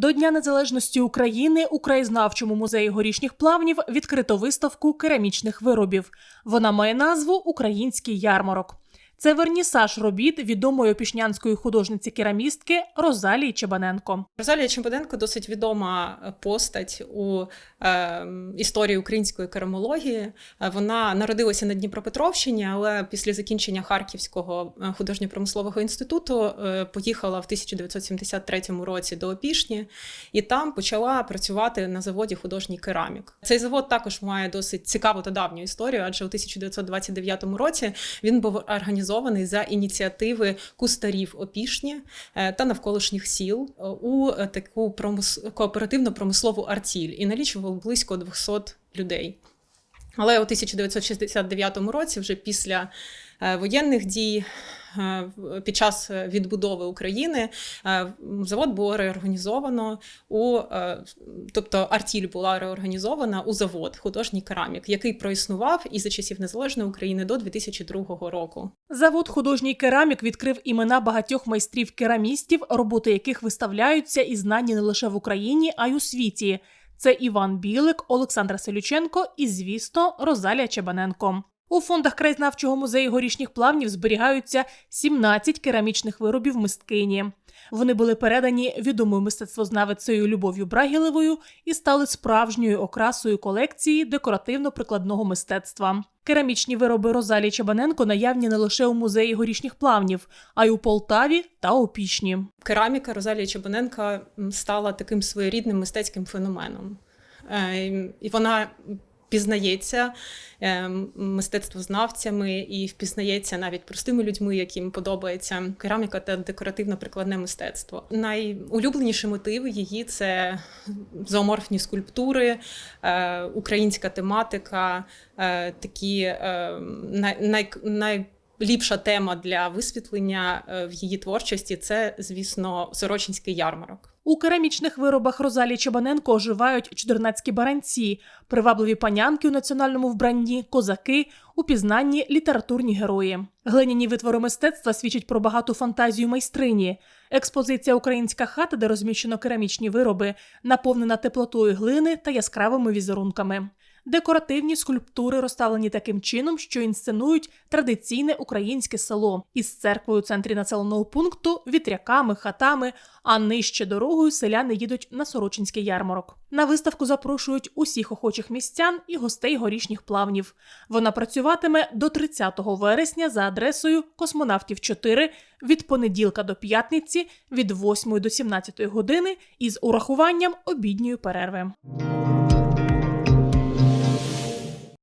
До Дня Незалежності України у краєзнавчому музеї горішніх плавнів відкрито виставку керамічних виробів. Вона має назву Український ярмарок. Це вернісаж робіт відомої опішнянської художниці-керамістки Розалії Чебаненко. Розалія Чембеденко досить відома постать у е, історії української керамології. Е, Вона народилася на Дніпропетровщині, але після закінчення Харківського е, художньо-промислового інституту е, поїхала в 1973 році до Опішні і там почала працювати на заводі художній керамік. Цей завод також має досить цікаву та давню історію, адже у 1929 році він був організований за ініціативи кустарів Опішні е, та навколишніх сіл е, у е, таку промис- кооперативно-промислову артіль і налічував близько 200 людей. Але у 1969 році, вже після воєнних дій, е, під час е, відбудови України, е, завод було реорганізовано у, е, тобто артіль була реорганізована у завод художній керамік, який проіснував і за часів незалежної України до 2002 року. Завод художній керамік відкрив імена багатьох майстрів-керамістів, роботи яких виставляються і знані не лише в Україні, а й у світі. Це Іван Білик, Олександр Селюченко і, звісно, Розалія Чебаненко. У фондах краєзнавчого музею горішніх плавнів зберігаються 17 керамічних виробів мисткині. Вони були передані відомою мистецтвознавицею Любов'ю Брагілевою і стали справжньою окрасою колекції декоративно-прикладного мистецтва. Керамічні вироби Розалії Чабаненко наявні не лише у музеї горішніх плавнів, а й у Полтаві та Опішні. Кераміка Розалія Чебаненка м, стала таким своєрідним мистецьким феноменом. Е, І вона пізнається е, мистецтвознавцями і впізнається навіть простими людьми, яким подобається кераміка та декоративно-прикладне мистецтво. Найулюбленіші мотиви її це зооморфні скульптури, е, українська тематика, е, такі е, най, най, най Ліпша тема для висвітлення е, в її творчості це, звісно, Сорочинський ярмарок. У керамічних виробах Розалії Чабаненко оживають чудернацькі баранці, привабливі панянки у національному вбранні, козаки, упізнанні літературні герої. Глиняні витвори мистецтва свідчать про багату фантазію майстрині. Експозиція Українська хата, де розміщено керамічні вироби, наповнена теплотою глини та яскравими візерунками. Декоративні скульптури розставлені таким чином, що інсценують традиційне українське село із церквою у центрі населеного пункту, вітряками, хатами, а нижче дорогою селяни їдуть на Сорочинський ярмарок. На виставку запрошують усіх охочих містян і гостей горішніх плавнів. Вона працюватиме до 30 вересня за адресою Космонавтів 4 від понеділка до п'ятниці від 8 до 17 години із урахуванням обідньої перерви.